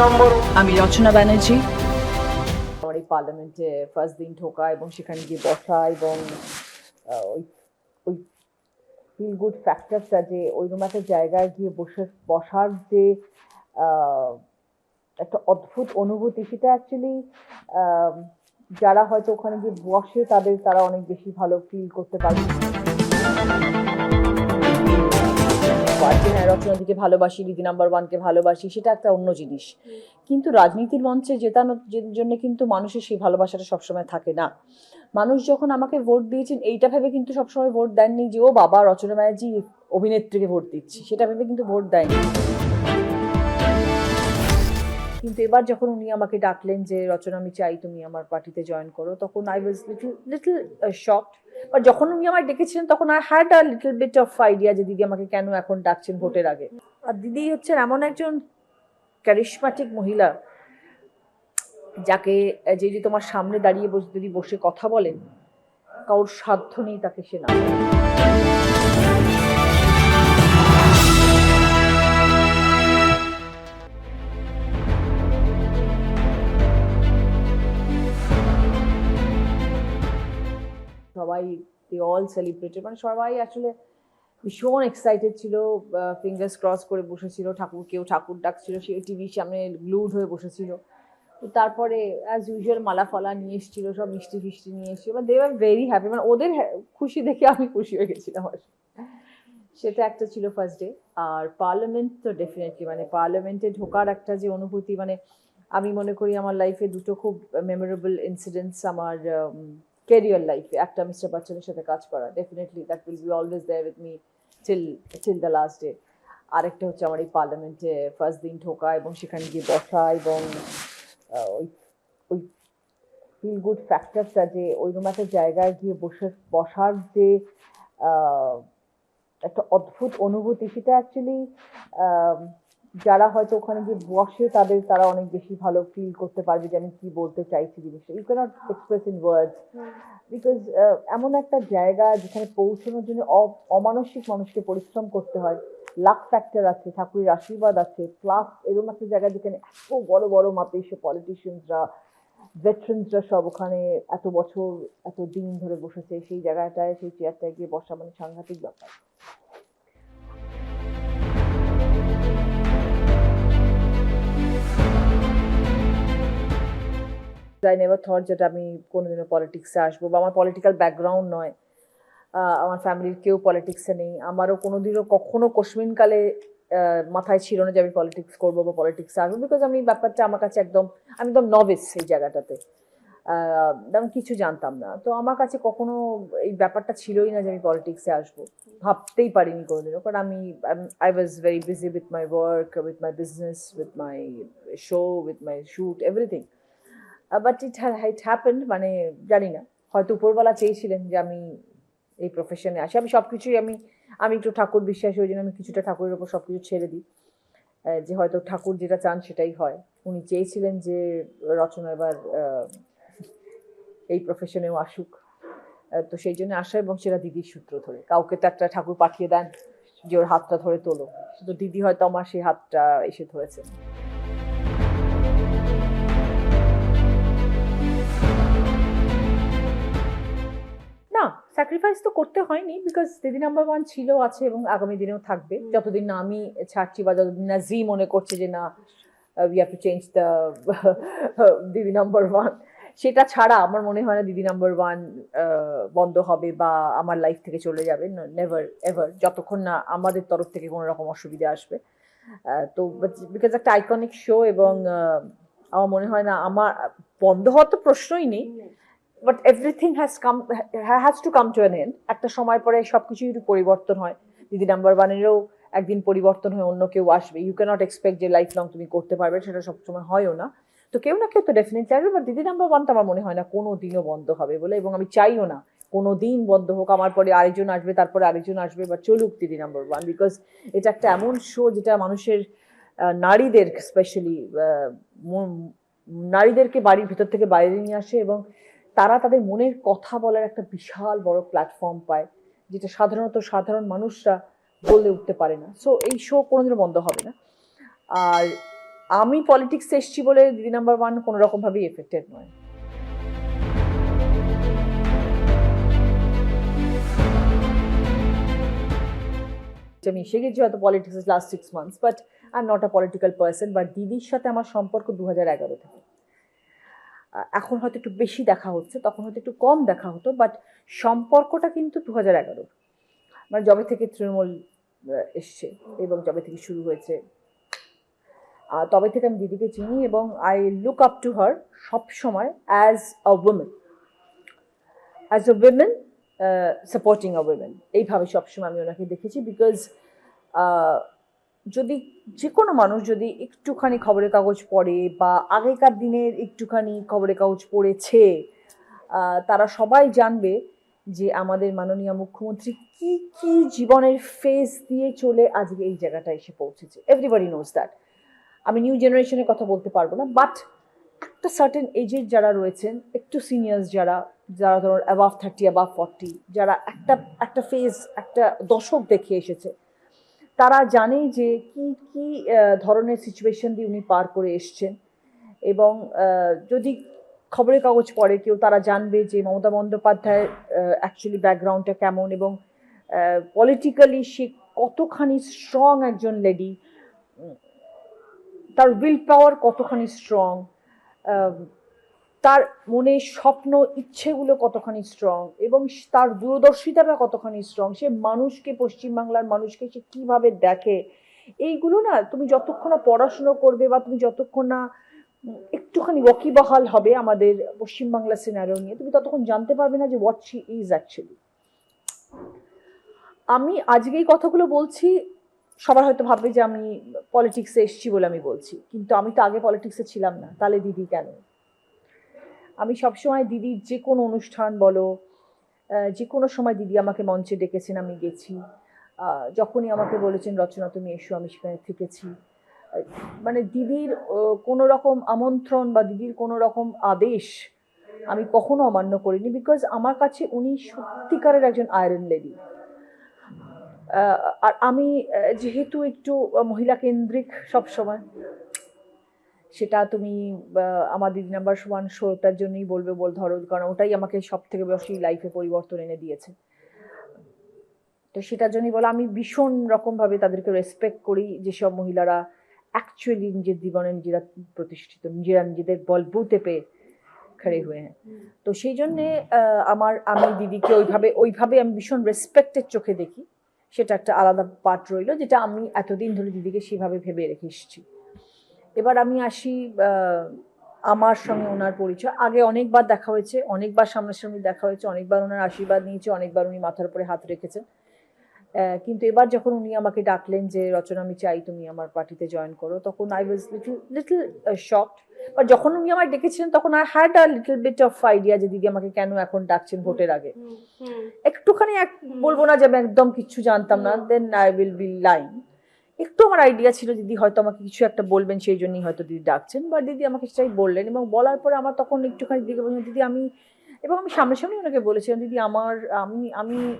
নম্বর। আমি রচনা ব্যানার্জি। আমার এই পার্লামেন্টে ফার্স্ট দিন ঢোকা এবং সেখানে গিয়ে বসা এবং ওই ওই ফিল গুড ফ্যাক্টরটা যে ওইরকম একটা জায়গায় গিয়ে বসে বসার যে একটা অদ্ভুত অনুভূতি সেটা অ্যাকচুয়ালি যারা হয়তো ওখানে গিয়ে বসে তাদের তারা অনেক বেশি ভালো ফিল করতে পারবে। পার্টি হ্যাঁ রচনাদিকে ভালোবাসি, দিদি নাম্বার ওয়ানকে ভালোবাসি, সেটা একটা অন্য জিনিস। কিন্তু রাজনীতির মঞ্চে জেতানোর যে- জন্য কিন্তু মানুষের সেই ভালোবাসাটা সবসময় থাকে না। মানুষ যখন আমাকে ভোট দিয়েছেন, এইটা ভেবে কিন্তু সবসময় ভোট দেননি যে, ও বাবা, রচনা ব্যানার্জি অভিনেত্রীকে ভোট দিচ্ছি। সেটা ভেবে কিন্তু ভোট দেয়নি। কিন্তু এবার যখন উনি আমাকে ডাকলেন যে, রচনা, আমি চাই তুমি আমার পার্টিতে জয়েন করো, তখন I was little little shocked but যখন উনি আমায় ডেকেছিলেন, তখন I had a little bit of idea যে, দিদি আমাকে কেন এখন ডাকছেন ভোটের আগে? আর দিদি হচ্ছেন এমন একজন ক্যারিশমাটিক মহিলা, যাকে যে যে, তোমার সামনে দাঁড়িয়ে বসে, যদি বসে কথা বলেন, কারোর সাধ্য নেই তাকে সে না সবাই দে অল সেলিব্রেটেড মানে সবাই আসলে ভীষণ এক্সাইটেড ছিল ফিঙ্গার্স ক্রস করে বসেছিল, ঠাকুর, কেউ ঠাকুর ডাকছিল, সে টিভির সামনে গ্লুড হয়ে বসেছিল। তো তারপরে অ্যাজ ইউজুয়াল মালা ফালা নিয়ে এসেছিল, সব মিষ্টি ফিষ্টি নিয়ে এসেছিল। মানে দে আর ভেরি হ্যাপি মানে ওদের খুশি দেখে আমি খুশি হয়ে গেছিলাম আর সেটা একটা ছিল ফার্স্ট ডে আর পার্লামেন্ট তো ডেফিনেটলি মানে পার্লামেন্টে ঢোকার একটা যে অনুভূতি মানে আমি মনে করি আমার লাইফে দুটো খুব মেমোরেবল ইনসিডেন্টস আমার কেরিয়ার লাইফে একটা মিস্টার বচ্চনের সাথে কাজ করা definitely that will be always there with me till till the last day আরেকটা হচ্ছে আমার এই পার্লামেন্টে ফার্স্ট দিন ঢোকা এবং সেখানে গিয়ে বসা এবং ওই ওই ফিল গুড ফ্যাক্টরটা যে ওইরকম একটা জায়গায় গিয়ে বসে, বসার যে একটা অদ্ভুত অনুভূতি, সেটা অ্যাকচুয়ালি যারা হয়তো ওখানে গিয়ে বসে তাদের তারা অনেক বেশি ভালো ফিল করতে পারবে যে আমি কি বলতে চাইছি জিনিসটা। You cannot express in words because এমন একটা জায়গা যেখানে পৌঁছানোর জন্য অমানসিক মানুষকে পরিশ্রম করতে হয়। লাক ফ্যাক্টর আছে ঠাকুরের আশীর্বাদ আছে প্লাস এরকম একটা জায়গা যেখানে এত বড় বড় মাপে এসে পলিটিশিয়ানসরা ভেটারেন্সরা সব ওখানে এত বছর এত দিন ধরে বসেছে। সেই জায়গাটায় সেই চেয়ারটায় গিয়ে বসা মানে সাংঘাতিক ব্যাপার। আই নেভার থট যেটা আমি কোনোদিনও পলিটিক্সে আসব বা আমার পলিটিক্যাল ব্যাকগ্রাউন্ড নয়। আমার ফ্যামিলির কেউ পলিটিক্সে নেই। আমারও কোনোদিনও কখনো কোশ্মিনকালে মাথায় ছিল না যে আমি পলিটিক্স করব বা পলিটিক্সে আসব বিকজ আমি ব্যাপারটা আমার কাছে একদম, আমি একদম নভেস এই জায়গাটাতে। আমি কিছু জানতাম না। তো আমার কাছে কখনো এই ব্যাপারটা ছিলই না যে আমি পলিটিক্সে আসব। ভাবতেই পারিনি কোনোদিনও। কারণ আমি I was very busy with my work with my business with my show with my shoot everything but it it happened মানে জানি না। হয়তো উপরওয়ালা চেয়েছিলেন যে আমি এই প্রফেশনে আসি। আমি সব কিছুই আমি আমি একটু ঠাকুর বিশ্বাসী ওই জন্য আমি কিছুটা ঠাকুরের ওপর সব কিছু ছেড়ে দিই। যে হয়তো ঠাকুর যেটা চান সেটাই হয়। উনি চেয়েছিলেন যে রচনা এবার এই প্রফেশনেও আসুক। তো সেই জন্য আসা এবং সেটা দিদির সূত্র ধরে। কাউকে তো একটা ঠাকুর পাঠিয়ে দেন যে ওর হাতটা ধরে তোলো। তো দিদি হয়তো আমার সেই হাতটা এসে ধরেছে। স্যাক্রিফাইস তো করতে হয়নি বিকজ দিদি নাম্বার ওয়ান ছিল আছে এবং আগামী দিনেও থাকবে। যতদিন না আমি ছাড়ছি বা যতদিন না জি মনে করছে যে না we have to change the দিদি নাম্বার ওয়ান সেটা ছাড়া আমার মনে হয় না দিদি নাম্বার ওয়ান বন্ধ হবে বা আমার লাইফ থেকে চলে যাবে। নেভার এভার যতক্ষণ না আমাদের তরফ থেকে কোনো রকম অসুবিধা আসবে। তো বিকজ একটা আইকনিক শো এবং আমার মনে হয় না আমার বন্ধ হওয়ার তো প্রশ্নই নেই। But everything has come has to come to an end একটা সময় পরে সব কিছুই পরিবর্তন হয়। দিদি নাম্বার ওয়ানেরও একদিন পরিবর্তন হয়ে অন্য কেউ আসবে ইউ ক্যানট এক্সপেক্ট যে লাইফ লং তুমি করতে পারবে, সেটা সবসময় হয়ও না। তো কেউ না কেউ তো ডেফিনেটলি আসবে বাট দিদি নাম্বার ওয়ান তো আমার মনে হয় না কোনো দিনও বন্ধ হবে বলে, এবং আমি চাইও না কোনো দিন বন্ধ হোক। আমার পরে আরেকজন আসবে, তারপরে আরেকজন আসবে বা চলুক দিদি নাম্বার ওয়ান বিকজ এটা একটা এমন শো যেটা মানুষের নারীদের স্পেশালি নারীদেরকে বাড়ির ভিতর থেকে বাইরে নিয়ে আসে, এবং তারা তাদের মনের কথা বলার একটা বিশাল বড় প্ল্যাটফর্ম পায়, যেটা সাধারণত সাধারণ মানুষরা বলে উঠতে পারে না। সো এই শো কোনোদিনও বন্ধ হবে না। আর আমি পলিটিক্স এসছি বলে দিদি নাম্বার ওয়ান কোনো রকমভাবেই এফেক্টেড নয় আমি এসে গেছি হয়তো politics last six months but I not a political person but দিদির সাথে আমার সম্পর্ক দু হাজার এগারো থেকে। এখন হয়তো একটু বেশি দেখা হচ্ছে, তখন হয়তো একটু কম দেখা হতো বাট সম্পর্কটা কিন্তু দু হাজার এগারো। মানে যবে থেকে তৃণমূল এসছে এবং যবে থেকে শুরু হয়েছে। তবে থেকে আমি দিদিকে চিনি এবং I look up to her সবসময় as a women as a women supporting a women এইভাবে সবসময় আমি ওনাকে দেখেছি বিকজ যদি যে কোনো মানুষ যদি একটুখানি খবরের কাগজ পড়ে বা আগেকার দিনের একটুখানি খবরের কাগজ পড়েছে তারা সবাই জানবে যে আমাদের মাননীয় মুখ্যমন্ত্রী কি কি জীবনের ফেস দিয়ে চলে আজকে এই জায়গাটা এসে পৌঁছেছে। এভরিবডি নোজ দ্যাট আমি নিউ জেনারেশনের কথা বলতে পারব না বাট একটা সার্টেন এজের যারা রয়েছেন, একটু সিনিয়র্স যারা যারা ধরো অ্যাবাভ থার্টি অ্যাবাভ ফর্টি যারা একটা একটা ফেজ একটা দশক দেখে এসেছে তারা জানে যে কি কি ধরনের সিচুয়েশন দিয়ে উনি পার করে এসছেন। এবং যদি খবরের কাগজ পড়ে, কেউ তারা জানবে যে মমতা বন্দ্যোপাধ্যায়ের অ্যাকচুয়ালি ব্যাকগ্রাউন্ডটা কেমন এবং পলিটিক্যালি সে কতখানি স্ট্রং একজন লেডি তার উইল পাওয়ার কতখানি স্ট্রং তার মনে স্বপ্ন, ইচ্ছেগুলো কতখানি স্ট্রং এবং তার দূরদর্শিতাটা কতখানি স্ট্রং সে মানুষকে, পশ্চিমবাংলার মানুষকে সে কীভাবে দেখে? এইগুলো না তুমি যতক্ষণ না পড়াশুনো করবে বা তুমি যতক্ষণ না একটুখানি ওয়াকিবহাল হবে আমাদের পশ্চিমবাংলা সিনারিও নিয়ে, তুমি ততক্ষণ জানতে পারবে না যে হোয়াট শি ইজ অ্যাকচুয়ালি আমি আজকে এই কথাগুলো বলছি সবার হয়তো ভাববে যে আমি পলিটিক্সে এসেছি বলে আমি বলছি, কিন্তু আমি তো আগে পলিটিক্সে ছিলাম না, তাহলে দিদি কেন? আমি সবসময় দিদির যে কোনো অনুষ্ঠান বলো যে কোনো সময় দিদি আমাকে মঞ্চে ডেকেছেন, আমি গেছি। যখনই আমাকে বলেছেন, রচনা তুমি এসো, আমি সেখানে থেকেছি। মানে দিদির কোনো রকম আমন্ত্রণ বা দিদির কোনো রকম আদেশ আমি কখনো অমান্য করিনি বিকজ আমার কাছে উনি সত্যিকারের একজন আয়রন লেডি আর আমি যেহেতু একটু মহিলা কেন্দ্রিক সবসময় সেটা তুমি আমার দিদি নাম্বার ওয়ান শোটার জন্যই বলবে বল, ধরো, কারণ ওটাই আমাকে সব থেকে বেশি লাইফে পরিবর্তন এনে দিয়েছে। তো সেটার জন্যই বলো, আমি ভীষণ রকমভাবে তাদেরকে রেসপেক্ট করি, যেসব মহিলারা অ্যাকচুয়ালি নিজের জীবনে নিজেরা প্রতিষ্ঠিত, নিজেরা নিজেদের বলবুতে পেয়ে খড়ে হয়ে হ্যাঁ। তো সেই জন্যে আমার, আমি দিদিকে ওইভাবে ওইভাবে আমি ভীষণ রেসপেক্টের চোখে দেখি। সেটা একটা আলাদা পার্ট রইল, যেটা আমি এতদিন ধরে দিদিকে সেভাবে ভেবে রেখে এসেছি। এবার আমি আসি আমার সঙ্গে ওনার পরিচয়। আগে অনেকবার দেখা হয়েছে অনেকবার সামনাসামনি দেখা হয়েছে অনেকবার ওনার আশীর্বাদ নিয়েছে অনেকবার উনি মাথার উপরে হাত রেখেছেন। কিন্তু এবার যখন উনি আমাকে ডাকলেন যে রচনা আমি চাই তুমি আমার পার্টিতে জয়েন করো তখন I was little little shocked but যখন উনি আমায় ডেকেছিলেন তখন I had a little bit of idea যে দিদি আমাকে কেন এখন ডাকছেন ভোটের আগে? একটুখানি এক বলব না যে আমি একদম কিচ্ছু জানতাম না। Then I will be line একটু আমার আইডিয়া ছিল দিদি হয়তো আমাকে কিছু একটা বলবেন, সেই জন্যই হয়তো দিদি ডাকছেন, বা দিদি আমাকে সেটাই বললেন এবং বলার পরে আমার তখন একটুখানি দিদিকে বললাম দিদি, আমি এবং আমি সামনাসামনি ওনাকে বলেছিলাম, দিদি, আমার, আমি আমি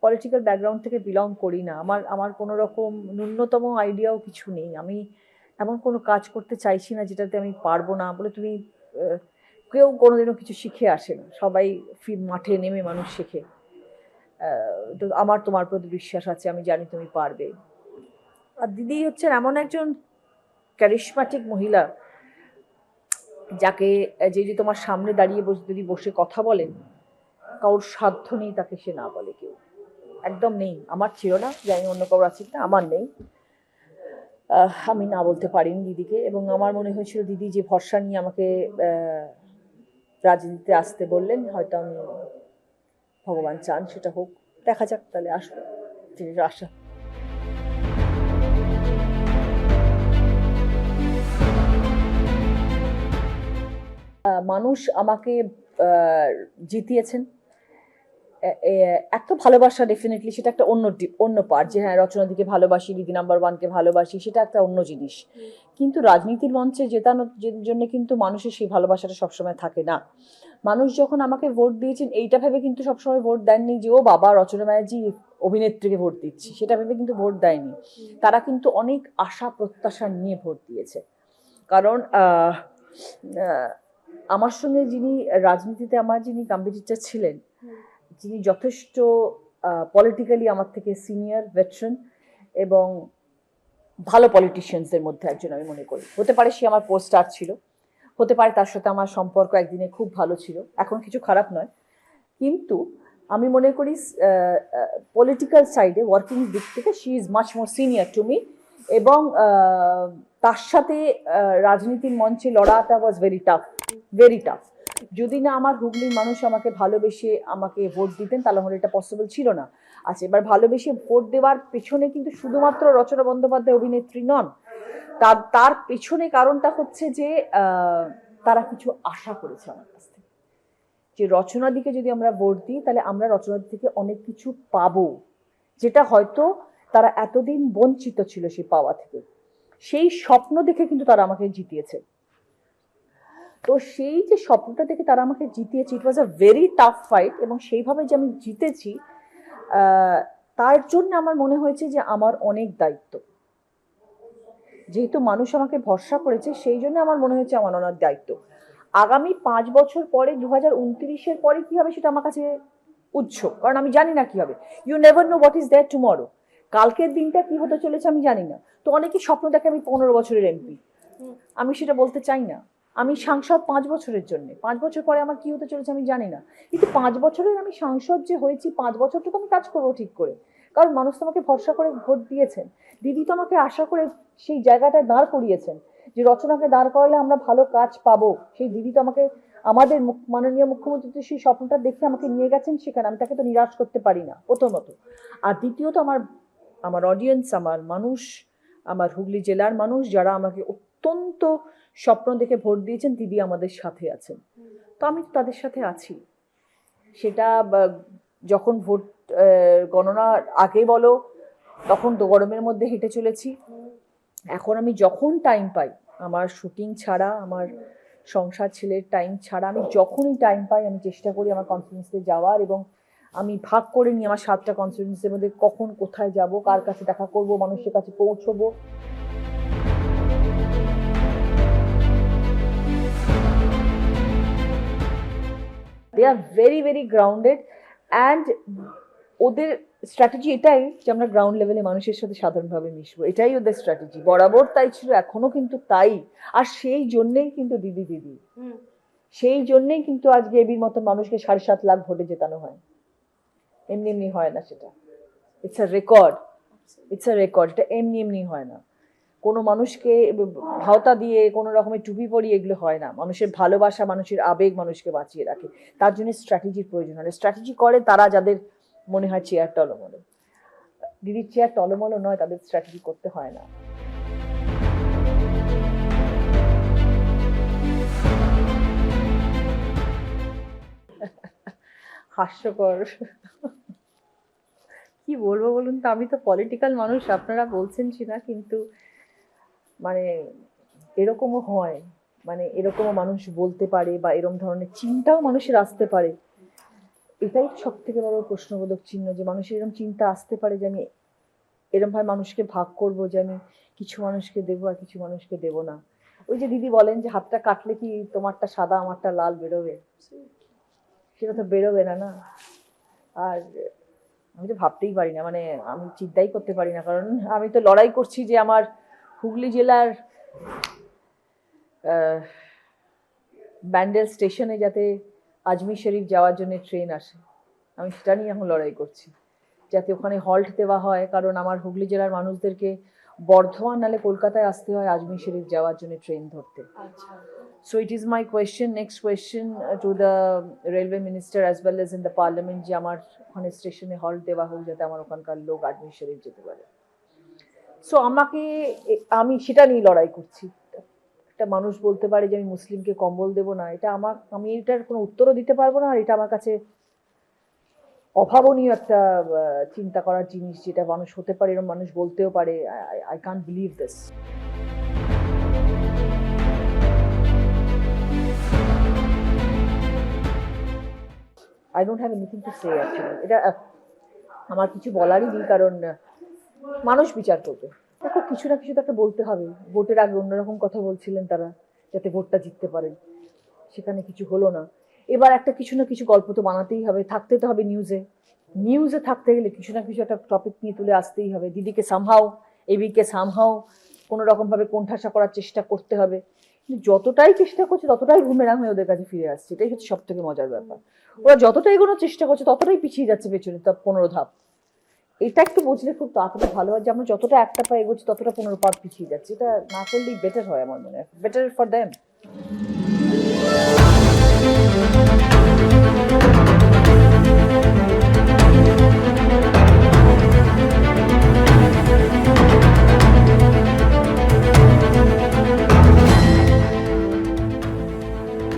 পলিটিক্যাল ব্যাকগ্রাউন্ড থেকে বিলং করি না। আমার আমার কোনো রকম ন্যূনতম আইডিয়াও কিছু নেই। আমি এমন কোনো কাজ করতে চাইছি না যেটাতে আমি পারব না বলে তুমি কেউ কোনোদিনও কিছু শিখে আসে না। সবাই ফি- মাঠে নেমে মানুষ শেখে। তো আমার তোমার প্রতি বিশ্বাস আছে, আমি জানি তুমি পারবে। আর দিদি হচ্ছেন এমন একজন ক্যারিশমাটিক মহিলা, যাকে যে যে তোমার সামনে দাঁড়িয়ে বসে, যদি বসে কথা বলেন কারোর সাধ্য নেই তাকে সে না বলে কেউ। একদম নেই। আমার ছিল না, জানি অন্য কারোর আছে না আমার নেই। আমি না বলতে পারিনি দিদিকে এবং আমার মনে হয়েছিল দিদি যে ভরসা নিয়ে আমাকে রাজনীতিতে আসতে বললেন, হয়তো আমি ভগবান চান সেটা হোক। দেখা যাক, তাহলে আসব জিনিস আশা মানুষ আমাকে জিতিয়েছেন। এত ভালোবাসা ডেফিনেটলি সেটা একটা অন্য অন্য পার্ট যে হ্যাঁ রচনাদিকে ভালোবাসি দিদি নাম্বার ওয়ানকে ভালোবাসি, সেটা একটা অন্য জিনিস। কিন্তু রাজনীতির মঞ্চে জেতানোর জন্য কিন্তু মানুষের সেই ভালোবাসাটা সবসময় থাকে না। মানুষ যখন আমাকে ভোট দিয়েছেন, এইটা ভেবে কিন্তু সবসময় ভোট দেননি যে, ও বাবা, রচনা ব্যানার্জি অভিনেত্রীকে ভোট দিচ্ছি। সেটা ভেবে কিন্তু ভোট দেয়নি। তারা কিন্তু অনেক আশা প্রত্যাশা নিয়ে ভোট দিয়েছে। কারণ আমার সঙ্গে যিনি রাজনীতিতে, আমার যিনি কম্পিটিটার ছিলেন, যিনি যথেষ্ট পলিটিক্যালি আমার থেকে সিনিয়র ভেটারেন এবং ভালো পলিটিশিয়ানসদের মধ্যে একজন আমি মনে করি। হতে পারে সে আমার পোস্টার ছিল, হতে পারে তার সাথে আমার সম্পর্ক একদিনে খুব ভালো ছিল, এখন কিছু খারাপ নয়। কিন্তু আমি মনে করি পলিটিক্যাল সাইডে ওয়ার্কিং দিক থেকে she is much more senior to me এবং তার সাথে রাজনীতির মঞ্চে লড়াটা was very tough very tough যদি না আমার হুগলির মানুষ আমাকে ভালোবেসে আমাকে ভোট দিতেন, তাহলে আমার এটা পসিবল ছিল না। আচ্ছা এবার ভালোবেসে ভোট দেওয়ার পেছনে কিন্তু শুধুমাত্র রচনা বন্দ্যোপাধ্যায় অভিনেত্রী নন। তার তার পেছনে কারণটা হচ্ছে যে তারা কিছু আশা করেছে আমার কাছ থেকে। যে রচনার দিকে যদি আমরা ভোট দিই, তাহলে আমরা রচনার থেকে অনেক কিছু পাবো। যেটা হয়তো তারা এতদিন বঞ্চিত ছিল সেই পাওয়া থেকে। সেই স্বপ্ন দেখে কিন্তু তারা আমাকে জিতিয়েছে। তো সেই যে স্বপ্নটা দেখে তারা আমাকে জিতিয়েছে it was a very tough fight এবং সেইভাবে যে আমি জিতেছি তার জন্য আমার মনে হয়েছে যে আমার অনেক দায়িত্ব। যেহেতু মানুষ আমাকে ভরসা করেছে, সেই জন্য আমার মনে হয়েছে আমার অনেক দায়িত্ব। আগামী পাঁচ বছর পরে দু হাজার উনত্রিশের পরে কি হবে সেটা আমার কাছে উৎসুক কারণ আমি জানি না কি হবে you never know what is that tomorrow কালকের দিনটা কি হতে চলেছে আমি জানি না। তো অনেকে স্বপ্ন দেখে আমি পনেরো বছরের এমপি আমি সেটা বলতে চাই না। আমি সাংসদ পাঁচ বছরের জন্য। পাঁচ বছর পরে আমার কি হতে চলেছে আমি জানি না। কিন্তু পাঁচ বছরের আমি সাংসদ যে হয়েছি পাঁচ বছর তো আমি কাজ করব ঠিক করে। কারণ মানুষ তো আমাকে ভরসা করে ভোট দিয়েছেন। দিদি তো আমাকে আশা করে সেই জায়গাটায় দাঁড় করিয়েছেন যে রচনাকে দাঁড় করালে আমরা ভালো কাজ পাবো। সেই দিদি তো আমাকে আমাদের মাননীয় মুখ্যমন্ত্রী তো সেই স্বপ্নটা দেখে আমাকে নিয়ে গেছেন সেখানে। আমি তাকে তো নিরাশ করতে পারি না প্রথমত। আর দ্বিতীয়ত আমার আমার অডিয়েন্স আমার মানুষ আমার হুগলি জেলার মানুষ যারা আমাকে অত্যন্ত স্বপ্ন দেখে ভোট দিয়েছেন দিদি আমাদের সাথে আছেন। তো আমি তাদের সাথে আছি। সেটা যখন ভোট আহ, গণনার আগে বলো তখন তো গরমের মধ্যে হেঁটে চলেছি। এখন আমি যখন টাইম পাই আমার শুটিং ছাড়া আমার সংসার ছেলের টাইম ছাড়া আমি যখনই টাইম পাই আমি চেষ্টা করি আমার কনফিডেন্সে যাওয়ার এবং আমি ভাগ করে নিই আমার সাতটা কনফিডেন্সের মধ্যে কখন কোথায় যাব কার কাছে দেখা করব মানুষের কাছে পৌঁছবো। They are very very grounded and ওদের স্ট্র্যাটেজি এটাই যে আমরা গ্রাউন্ড লেভেলে মানুষের সাথে সাধারণভাবে মিশবো। এটাই ওদের স্ট্র্যাটেজি বরাবর তাই ছিল এখনও কিন্তু তাই। আর সেই জন্যেই কিন্তু দিদি দিদি। সেই জন্যেই কিন্তু আজকে এবির মতো মানুষকে সাড়ে সাত লাখ ভোটে জেতানো হয়। এমনি এমনি হয় না সেটা। It's a record it's a record এটা এমনি এমনি হয় না। কোনো মানুষকে ভাওতা দিয়ে কোনো রকমের টুপি পরিয়ে এগুলো হয় না। মানুষের ভালোবাসা, মানুষের আবেগ মানুষকে বাঁচিয়ে রাখে। তার জন্য স্ট্র্যাটেজির প্রয়োজন হয়। স্ট্র্যাটেজি করে তারা যাদের মনে হয় চেয়ার টলমলো। দিদির চেয়ার টলমলো নয়, তাদের স্ট্র্যাটেজি করতে হয় না। হাস্যকর। কি বলব বলুন তো? আমি তো পলিটিক্যাল মানুষ, আপনারা বলছেন না কিন্তু মানে এরকমও হয়। মানে এরকমও মানুষ বলতে পারে বা এরকম ধরনের চিন্তাও মানুষের আসতে পারে। এটাই সব থেকে বড় প্রশ্নবোধক চিহ্ন, যে মানুষের এরকম চিন্তা আসতে পারে যে আমি এরমভাবে মানুষকে ভাগ করব, যে আমি কিছু মানুষকে দেবো আর কিছু মানুষকে দেবো না। ওই যে দিদি বলেন যে হাতটা কাটলে কি তোমারটা সাদা, আমারটা লাল বেরোবে? সেটা তো বেরোবে না না? আর আমি তো ভাবতেই পারি না মানে আমি চিন্তাই করতে পারি না, কারণ আমি তো লড়াই করছি যে আমার হুগলি জেলার ব্যান্ডেল স্টেশনে যাতে আজমির শরীফ যাওয়ার জন্য ট্রেন আসে। আমি সেটা নিয়ে এখন লড়াই করছি, যাতে ওখানে হল্ট দেওয়া হয়, কারণ আমার হুগলি জেলার মানুষদেরকে বর্ধমান নালে কলকাতায় আসতে হয় আজমির শরীফ যাওয়ার জন্য ট্রেন ধরতে। আচ্ছা। So it is my question, next question uh, to the railway minister as well as in the parliament যে আমার ওখানে স্টেশনে হল্ট দেওয়া হোক যাতে আমার ওখানকার লোক আজমির শরীফ যেতে পারে। সো আমাকে আমি সেটা নিয়ে লড়াই করছি। একটা মানুষ বলতে পারে যে আমি মুসলিমকে কম্বল দেব না। এটা আমার আমি এটার কোনো উত্তরও দিতে পারব না। আর এটা আমার কাছে অভাবনীয় একটা চিন্তা করার জিনিস যেটা মানুষ হতে পারে এরকম মানুষ বলতেও পারে। I can't believe this I don't have anything to say এটা আমার কিছু বলারই নেই, কারণ মানুষ বিচার করবে। দেখো, কিছু না কিছু তো একটা বলতে হবে। ভোটের আগে অন্যরকম কথা বলছিলেন তারা, যাতে ভোটটা জিততে পারেন। সেখানে কিছু হলো না। এবার একটা কিছু না কিছু গল্প তো বানাতেই হবে। থাকতে তো হবে নিউজে নিউজে থাকতে গেলে কিছু না কিছু একটা টপিক নিয়ে তুলে আসতেই হবে। দিদিকে সামহাও এবিকে সামহাও কোনো রকমভাবে কোণঠাসা করার চেষ্টা করতে হবে। যতটাই চেষ্টা করছে, ততটাই ঘুমেরাং হয়ে ওদের কাছে ফিরে আসছে। এটাই হচ্ছে সব থেকে মজার ব্যাপার। ওরা যতটাই এগোনোর চেষ্টা করছে, ততটাই পিছিয়ে যাচ্ছে পেছনে, তার পনেরো ধাপ। এটা একটু বুঝলে খুব তাড়াতাড়ি ভালো হয় যে আমরা যতটা একটা পা এগোচ্ছি, ততটা পনেরো পা পিছিয়ে যাচ্ছে। এটা না করলেই বেটার হয় আমার মনে হয়। Better for them